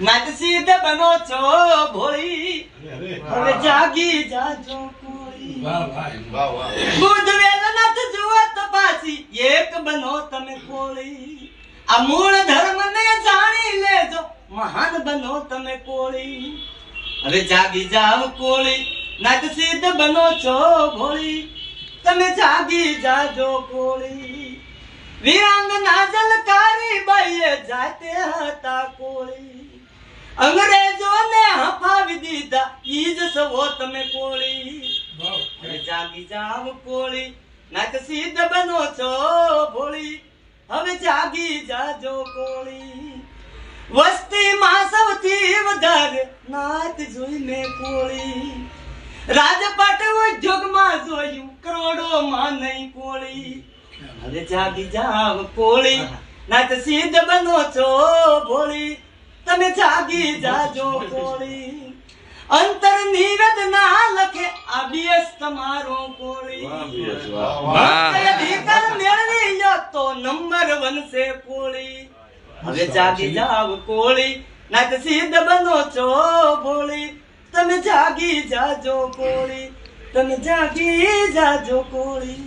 નાચ તે બનો છો ભોળી. હવે જાગી જાજો કોળી બુદ્ધ વેદનાથ જુઓ તપાસી. એક બનો તમે કોળી. આ મૂળ ધર્મ ને જાણી લેજો. મહાન બનો તમે કોળી. હવે જાગી જાવ કોળી. નાચ સિદ્ધ બનો છો ભોળી. તમે જાગી જાજો કોળી. વિરાંગ નાજલ કારી બાઈએ જાતે હતા કોળી. અંગ્રેજોને હફાવી દીધા. ઈજ સવો તમે કોળી. જાગી જાવ કોળી. નાક સિદ્ધ બનો છો ભોળી. હવે જાગી જાજો કોળી. વસ્તીમાં સૌથી વધારે નાત જોઈને કોળી. રાજપાટ ઉદ્યોગમાં જોયું કરોડોમાં નહીં કોળી. હવે જાગી જાવ કોળી. નાત સિદ્ધ બનો છો ભોળી. તમે જાગી જાજો કોળી. અંતર ના લખે આબીએસ તમારો કોળી. અધિકાર મેળવી લો તો નંબર વનશે કોળી. હવે જાગી જાવ કોળી નાત સિદ્ધ બનો છો ભોળી. તમે જાગી જાજો કોળી તમે જાગી જાજો કોળી.